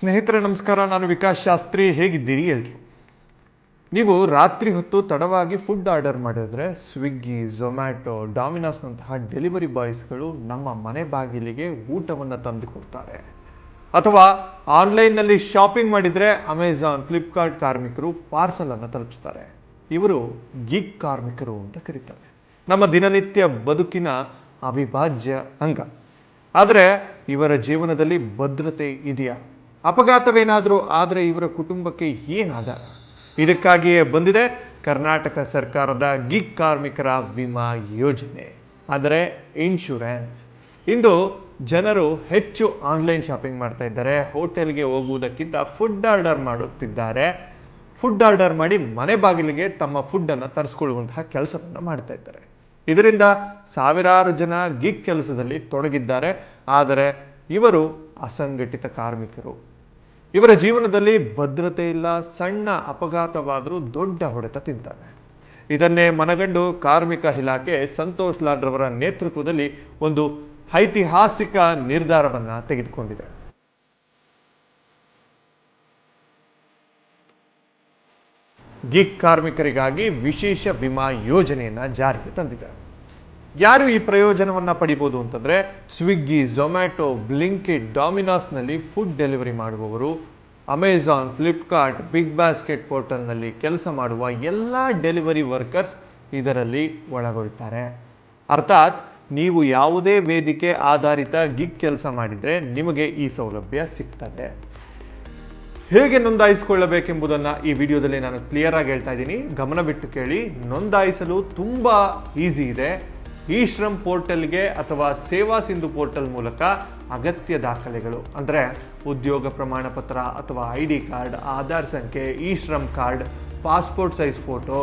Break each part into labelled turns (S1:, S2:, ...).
S1: ಸ್ನೇಹಿತರೆ, ನಮಸ್ಕಾರ. ನಾನು ವಿಕಾಸ್ ಶಾಸ್ತ್ರಿ. ಹೇಗಿದ್ದೀರಿ? ಎಲ್ರು ನೀವು ರಾತ್ರಿ ಹೊತ್ತು ತಡವಾಗಿ ಫುಡ್ ಆರ್ಡರ್ ಮಾಡಿದ್ರೆ ಸ್ವಿಗ್ಗಿ ಝೊಮ್ಯಾಟೊ ಡಾಮಿನಾಸ್ನಂತಹ ಡೆಲಿವರಿ ಬಾಯ್ಸ್ಗಳು ನಮ್ಮ ಮನೆ ಬಾಗಿಲಿಗೆ ಊಟವನ್ನು ತಂದು ಕೊಡ್ತಾರೆ. ಅಥವಾ ಆನ್ಲೈನ್ನಲ್ಲಿ ಶಾಪಿಂಗ್ ಮಾಡಿದರೆ ಅಮೆಝಾನ್ ಫ್ಲಿಪ್ಕಾರ್ಟ್ ಕಾರ್ಮಿಕರು ಪಾರ್ಸಲನ್ನು ತಲುಪಿಸ್ತಾರೆ. ಇವರು ಗಿಗ್ ಕಾರ್ಮಿಕರು ಅಂತ ಕರೀತಾರೆ. ನಮ್ಮ ದಿನನಿತ್ಯ ಬದುಕಿನ ಅವಿಭಾಜ್ಯ ಅಂಗ. ಆದರೆ, ಇವರ ಜೀವನದಲ್ಲಿ ಭದ್ರತೆ ಇದೆಯಾ? ಅಪಘಾತವೇನಾದರೂ ಆದರೆ ಇವರ ಕುಟುಂಬಕ್ಕೆ ಏನಾದ? ಇದಕ್ಕಾಗಿಯೇ ಬಂದಿದೆ ಕರ್ನಾಟಕ ಸರ್ಕಾರದ ಗಿಗ್ ಕಾರ್ಮಿಕರ ವಿಮಾ ಯೋಜನೆ. ಆದರೆ ಇನ್ಶೂರೆನ್ಸ್ ಇಂದು ಜನರು ಹೆಚ್ಚು ಆನ್ಲೈನ್ ಶಾಪಿಂಗ್ ಮಾಡ್ತಾ ಇದ್ದಾರೆ. ಹೋಟೆಲ್ಗೆ ಹೋಗುವುದಕ್ಕಿಂತ ಫುಡ್ ಆರ್ಡರ್ ಮಾಡುತ್ತಿದ್ದಾರೆ. ಫುಡ್ ಆರ್ಡರ್ ಮಾಡಿ ಮನೆ ಬಾಗಿಲಿಗೆ ತಮ್ಮ ಫುಡ್ಡನ್ನು ತರಿಸ್ಕೊಳ್ಳುವಂತಹ ಕೆಲಸವನ್ನು ಮಾಡ್ತಾ ಇದ್ದಾರೆ. ಇದರಿಂದ ಸಾವಿರಾರು ಜನ ಗಿಗ್ ಕೆಲಸದಲ್ಲಿ ತೊಡಗಿದ್ದಾರೆ. ಆದರೆ ಇವರು ಅಸಂಘಟಿತ ಕಾರ್ಮಿಕರು. ಇವರ ಜೀವನದಲ್ಲಿ ಭದ್ರತೆ ಇಲ್ಲ, ಸಣ್ಣ ಅಪಘಾತವಾದರೂ ದೊಡ್ಡ ಹೊಡೆತ ತಿಂತಾರೆ. ಇದನ್ನೇ ಮನಗಂಡು ಕಾರ್ಮಿಕ ಇಲಾಖೆ ಸಂತೋಷ್ ಲಾಡ್ರವರ ನೇತೃತ್ವದಲ್ಲಿ ಒಂದು ಐತಿಹಾಸಿಕ ನಿರ್ಧಾರವನ್ನು ತೆಗೆದುಕೊಂಡಿದೆ. ಗಿಗ್ ಕಾರ್ಮಿಕರಿಗಾಗಿ ವಿಶೇಷ ವಿಮಾ ಯೋಜನೆಯನ್ನು ಜಾರಿಗೆ ತಂದಿದೆ ಯಾರು ಈ ಪ್ರಯೋಜನವನ್ನು ಪಡಿಬೋದು ಅಂತಂದರೆ ಸ್ವಿಗ್ಗಿ ಝೊಮ್ಯಾಟೊ ಬ್ಲಿಂಕಿಟ್ ಡಾಮಿನಾಸ್ನಲ್ಲಿ ಫುಡ್ ಡೆಲಿವರಿ ಮಾಡುವವರು ಅಮೆಝಾನ್ ಫ್ಲಿಪ್ಕಾರ್ಟ್ ಬಿಗ್ ಬಾಸ್ಕೆಟ್ ಪೋರ್ಟಲ್ನಲ್ಲಿ ಕೆಲಸ ಮಾಡುವ ಎಲ್ಲ ಡೆಲಿವರಿ ವರ್ಕರ್ಸ್ ಇದರಲ್ಲಿ ಒಳಗೊಳ್ತಾರೆ. ಅರ್ಥಾತ್ ನೀವು ಯಾವುದೇ ವೇದಿಕೆ ಆಧಾರಿತ ಗಿಗ್ ಕೆಲಸ ಮಾಡಿದರೆ ನಿಮಗೆ ಈ ಸೌಲಭ್ಯ ಸಿಗ್ತದೆ. ಹೇಗೆ ನೋಂದಾಯಿಸಿಕೊಳ್ಳಬೇಕೆಂಬುದನ್ನು ಈ ವಿಡಿಯೋದಲ್ಲಿ ನಾನು ಕ್ಲಿಯರ್ ಆಗಿ ಹೇಳ್ತಾ ಇದ್ದೀನಿ. ಗಮನ ಬಿಟ್ಟು ಕೇಳಿ. ನೋಂದಾಯಿಸಲು ತುಂಬ ಈಸಿ ಇದೆ. ಈ ಶ್ರಮ್ ಪೋರ್ಟಲ್ಗೆ ಅಥವಾ ಸೇವಾ ಸಿಂಧು ಪೋರ್ಟಲ್ ಮೂಲಕ ಅಗತ್ಯ ದಾಖಲೆಗಳು, ಅಂದರೆ ಉದ್ಯೋಗ ಪ್ರಮಾಣ ಪತ್ರ ಅಥವಾ ಐ ಡಿ ಕಾರ್ಡ್, ಆಧಾರ್ ಸಂಖ್ಯೆ E Shram card, passport size photo,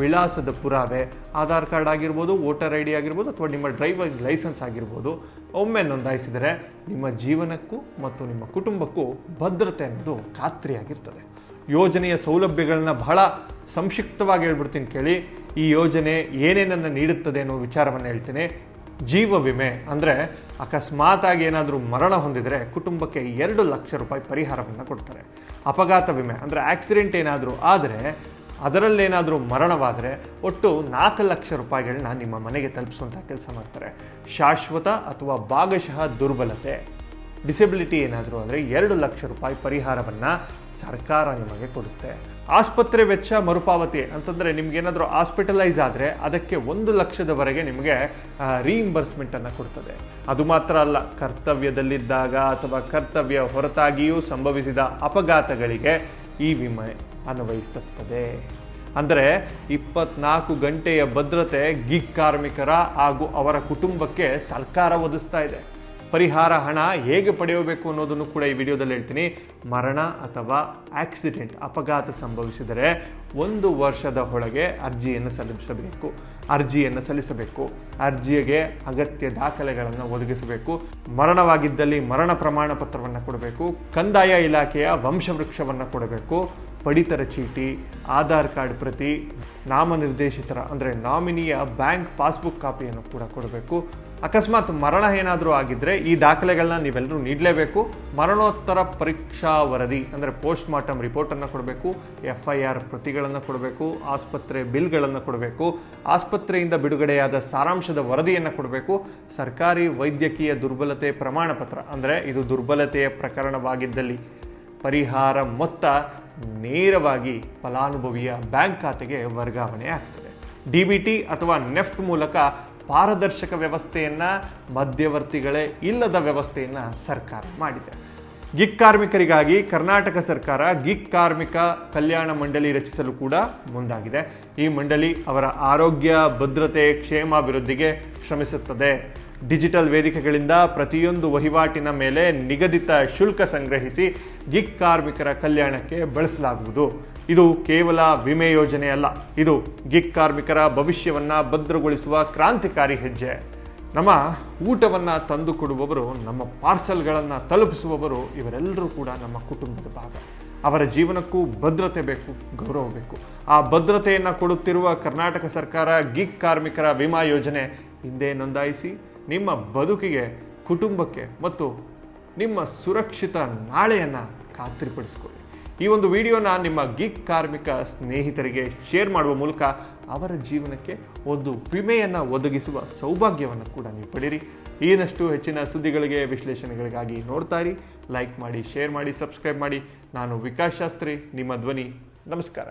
S1: ವಿಳಾಸದ ಪುರಾವೆ, ಆಧಾರ್ ಕಾರ್ಡ್ ಆಗಿರ್ಬೋದು, ವೋಟರ್ ಐ ಡಿ ಆಗಿರ್ಬೋದು, ಅಥವಾ ನಿಮ್ಮ ಡ್ರೈವಿಂಗ್ ಲೈಸೆನ್ಸ್ ಆಗಿರ್ಬೋದು, ಒಮ್ಮೆ ನೋಂದಾಯಿಸಿದರೆ ನಿಮ್ಮ ಜೀವನಕ್ಕೂ ಮತ್ತು ನಿಮ್ಮ ಕುಟುಂಬಕ್ಕೂ ಭದ್ರತೆ ಅನ್ನೋದು ಖಾತ್ರಿಯಾಗಿರ್ತದೆ. ಯೋಜನೆಯ ಸೌಲಭ್ಯಗಳನ್ನ ಬಹಳ ಸಂಕ್ಷಿಪ್ತವಾಗಿ ಹೇಳ್ಬಿಡ್ತೀನಿ ಕೇಳಿ. ಈ ಯೋಜನೆ ಏನೇನನ್ನು ನೀಡುತ್ತದೆ ಅನ್ನೋ ವಿಚಾರವನ್ನು ಹೇಳ್ತೇನೆ. ಜೀವ ವಿಮೆ ಅಂದರೆ ಅಕಸ್ಮಾತ್ ಆಗಿ ಏನಾದರೂ ಮರಣ ಹೊಂದಿದರೆ ಕುಟುಂಬಕ್ಕೆ ಎರಡು ಲಕ್ಷ ರೂಪಾಯಿ ಪರಿಹಾರವನ್ನು ಕೊಡ್ತಾರೆ. ಅಪಘಾತ ವಿಮೆ ಅಂದರೆ ಆಕ್ಸಿಡೆಂಟ್ ಏನಾದರೂ ಆದರೆ ಅದರಲ್ಲೇನಾದರೂ ಮರಣವಾದರೆ ಒಟ್ಟು ನಾಲ್ಕು ಲಕ್ಷ ರೂಪಾಯಿಗಳನ್ನ ನಿಮ್ಮ ಮನೆಗೆ ತಲುಪಿಸುವಂಥ ಕೆಲಸ ಮಾಡ್ತಾರೆ. ಶಾಶ್ವತ ಅಥವಾ ಭಾಗಶಃ ದುರ್ಬಲತೆ. ಡಿಸೆಬಿಲಿಟಿ ಏನಾದರೂ ಅಂದರೆ ಎರಡು ಲಕ್ಷ ರೂಪಾಯಿ ಪರಿಹಾರವನ್ನು ಸರ್ಕಾರ ನಿಮಗೆ ಕೊಡುತ್ತೆ. ಆಸ್ಪತ್ರೆ ವೆಚ್ಚ ಮರುಪಾವತಿ ಅಂತಂದರೆ ನಿಮಗೇನಾದರೂ ಆಸ್ಪಿಟಲೈಸ್ ಆದರೆ ಅದಕ್ಕೆ ಒಂದು ಲಕ್ಷದವರೆಗೆ ನಿಮಗೆ ರೀಇಂಬರ್ಸ್ಮೆಂಟನ್ನು ಕೊಡ್ತದೆ. ಅದು ಮಾತ್ರ ಅಲ್ಲ, ಕರ್ತವ್ಯದಲ್ಲಿದ್ದಾಗ ಅಥವಾ ಕರ್ತವ್ಯ ಹೊರತಾಗಿಯೂ ಸಂಭವಿಸಿದ ಅಪಘಾತಗಳಿಗೆ ಈ ವಿಮೆ ಅನ್ವಯಿಸುತ್ತದೆ. ಅಂದರೆ ಇಪ್ಪತ್ನಾಲ್ಕು ಗಂಟೆಯ ಭದ್ರತೆ ಗಿಗ್ ಕಾರ್ಮಿಕರ ಹಾಗೂ ಅವರ ಕುಟುಂಬಕ್ಕೆ ಸರ್ಕಾರ ಒದಗಿಸ್ತಾ ಇದೆ. ಪರಿಹಾರ ಹಣ ಹೇಗೆ ಪಡೆಯಬೇಕು ಅನ್ನೋದನ್ನು ಕೂಡ ಈ ವಿಡಿಯೋದಲ್ಲಿ ಹೇಳ್ತೀನಿ. ಮರಣ ಅಥವಾ ಆಕ್ಸಿಡೆಂಟ್, ಅಪಘಾತ ಸಂಭವಿಸಿದರೆ ಒಂದು ವರ್ಷದ ಒಳಗೆ ಅರ್ಜಿಯನ್ನು ಸಲ್ಲಿಸಬೇಕು. ಅರ್ಜಿಯನ್ನು ಸಲ್ಲಿಸಬೇಕು. ಅರ್ಜಿಗೆ ಅಗತ್ಯ ದಾಖಲೆಗಳನ್ನು ಒದಗಿಸಬೇಕು. ಮರಣವಾಗಿದ್ದಲ್ಲಿ ಮರಣ ಪ್ರಮಾಣ ಪತ್ರವನ್ನು ಕೊಡಬೇಕು. ಕಂದಾಯ ಇಲಾಖೆಯ ವಂಶವೃಕ್ಷವನ್ನು ಕೊಡಬೇಕು. ಪಡಿತರ ಚೀಟಿ, ಆಧಾರ್ ಕಾರ್ಡ್ ಪ್ರತಿ ನಾಮನಿರ್ದೇಶಿತರ, ಅಂದರೆ ನಾಮಿನಿಯ ಬ್ಯಾಂಕ್ ಪಾಸ್ಬುಕ್ ಕಾಪಿಯನ್ನು ಕೂಡ ಕೊಡಬೇಕು. ಅಕಸ್ಮಾತ್ ಮರಣ ಏನಾದರೂ ಆಗಿದ್ದರೆ ಈ ದಾಖಲೆಗಳನ್ನ ನೀವೆಲ್ಲರೂ ನೀಡಲೇಬೇಕು. ಮರಣೋತ್ತರ ಪರೀಕ್ಷಾ ವರದಿ, ಅಂದರೆ ಪೋಸ್ಟ್ ಮಾರ್ಟಮ್ ರಿಪೋರ್ಟನ್ನು ಕೊಡಬೇಕು ಎಫ್ ಐ ಆರ್ ಪ್ರತಿಗಳನ್ನು ಕೊಡಬೇಕು, ಆಸ್ಪತ್ರೆ ಬಿಲ್ಗಳನ್ನು ಕೊಡಬೇಕು, ಆಸ್ಪತ್ರೆಯಿಂದ ಬಿಡುಗಡೆಯಾದ ಸಾರಾಂಶದ ವರದಿಯನ್ನು ಕೊಡಬೇಕು. ಸರ್ಕಾರಿ ವೈದ್ಯಕೀಯ ದುರ್ಬಲತೆ ಪ್ರಮಾಣ ಪತ್ರ ಅಂದರೆ ಇದು ದುರ್ಬಲತೆಯ ಪ್ರಕರಣವಾಗಿದ್ದಲ್ಲಿ ಪರಿಹಾರ ಮೊತ್ತ ನೇರವಾಗಿ ಫಲಾನುಭವಿಯ ಬ್ಯಾಂಕ್ ಖಾತೆಗೆ ವರ್ಗಾವಣೆ ಆಗ್ತದೆ. ಡಿ ಬಿ ಟಿ ಅಥವಾ ನೆಫ್ಟ್ ಮೂಲಕ ಪಾರದರ್ಶಕ ವ್ಯವಸ್ಥೆಯನ್ನು ಮಧ್ಯವರ್ತಿಗಳೇ ಇಲ್ಲದ ವ್ಯವಸ್ಥೆಯನ್ನು ಸರ್ಕಾರ ಮಾಡಿದೆ. ಗಿಗ್ ಕಾರ್ಮಿಕರಿಗಾಗಿ ಕರ್ನಾಟಕ ಸರ್ಕಾರ ಗಿಗ್ ಕಾರ್ಮಿಕ ಕಲ್ಯಾಣ ಮಂಡಳಿ ರಚಿಸಲು ಕೂಡ ಮುಂದಾಗಿದೆ. ಈ ಮಂಡಳಿ ಅವರ ಆರೋಗ್ಯ, ಭದ್ರತೆ, ಕ್ಷೇಮಾಭಿವೃದ್ಧಿಗೆ ಶ್ರಮಿಸುತ್ತದೆ. ಡಿಜಿಟಲ್ ವೇದಿಕೆಗಳಿಂದ ಪ್ರತಿಯೊಂದು ವಹಿವಾಟಿನ ಮೇಲೆ ನಿಗದಿತ ಶುಲ್ಕ ಸಂಗ್ರಹಿಸಿ ಗಿಗ್ ಕಾರ್ಮಿಕರ ಕಲ್ಯಾಣಕ್ಕೆ ಬಳಸಲಾಗುವುದು. ಇದು ಕೇವಲ ವಿಮೆ ಯೋಜನೆ ಅಲ್ಲ, ಇದು ಗಿಗ್ ಕಾರ್ಮಿಕರ ಭವಿಷ್ಯವನ್ನು ಭದ್ರಗೊಳಿಸುವ ಕ್ರಾಂತಿಕಾರಿ ಹೆಜ್ಜೆ. ನಮ್ಮ ಊಟವನ್ನು ತಂದು ಕೊಡುವವರು ನಮ್ಮ ಪಾರ್ಸಲ್ಗಳನ್ನು ತಲುಪಿಸುವವರು ಇವರೆಲ್ಲರೂ ಕೂಡ ನಮ್ಮ ಕುಟುಂಬದ ಭಾಗ. ಅವರ ಜೀವನಕ್ಕೂ ಭದ್ರತೆ ಬೇಕು, ಗೌರವ ಬೇಕು. ಆ ಭದ್ರತೆಯನ್ನು ಕೊಡುತ್ತಿರುವ ಕರ್ನಾಟಕ ಸರ್ಕಾರ ಗಿಗ್ ಕಾರ್ಮಿಕರ ವಿಮಾ ಯೋಜನೆ ಹಿಂದೆ ನೋಂದಾಯಿಸಿ ನಿಮ್ಮ ಬದುಕಿಗೆ, ಕುಟುಂಬಕ್ಕೆ ಮತ್ತು ನಿಮ್ಮ ಸುರಕ್ಷಿತ ನಾಳೆಯನ್ನು ಖಾತ್ರಿಪಡಿಸ್ಕೊಳ್ಳಿ. ಈ ಒಂದು ವಿಡಿಯೋನ ನಿಮ್ಮ ಗಿಗ್ ಕಾರ್ಮಿಕ ಸ್ನೇಹಿತರಿಗೆ ಶೇರ್ ಮಾಡುವ ಮೂಲಕ ಅವರ ಜೀವನಕ್ಕೆ ಒಂದು ವಿಮೆಯನ್ನು ಒದಗಿಸುವ ಸೌಭಾಗ್ಯವನ್ನು ಕೂಡ ನೀವು ಪಡೀರಿ ಇನ್ನಷ್ಟು ಹೆಚ್ಚಿನ ಸುದ್ದಿಗಳಿಗೆ, ವಿಶ್ಲೇಷಣೆಗಳಿಗಾಗಿ ನೋಡ್ತಾ ಇರಿ. ಲೈಕ್ ಮಾಡಿ ಶೇರ್ ಮಾಡಿ ಸಬ್ಸ್ಕ್ರೈಬ್ ಮಾಡಿ. ನಾನು ವಿಕಾಸ್ ಶಾಸ್ತ್ರಿ, ನಿಮ್ಮ ಧ್ವನಿ. ನಮಸ್ಕಾರ.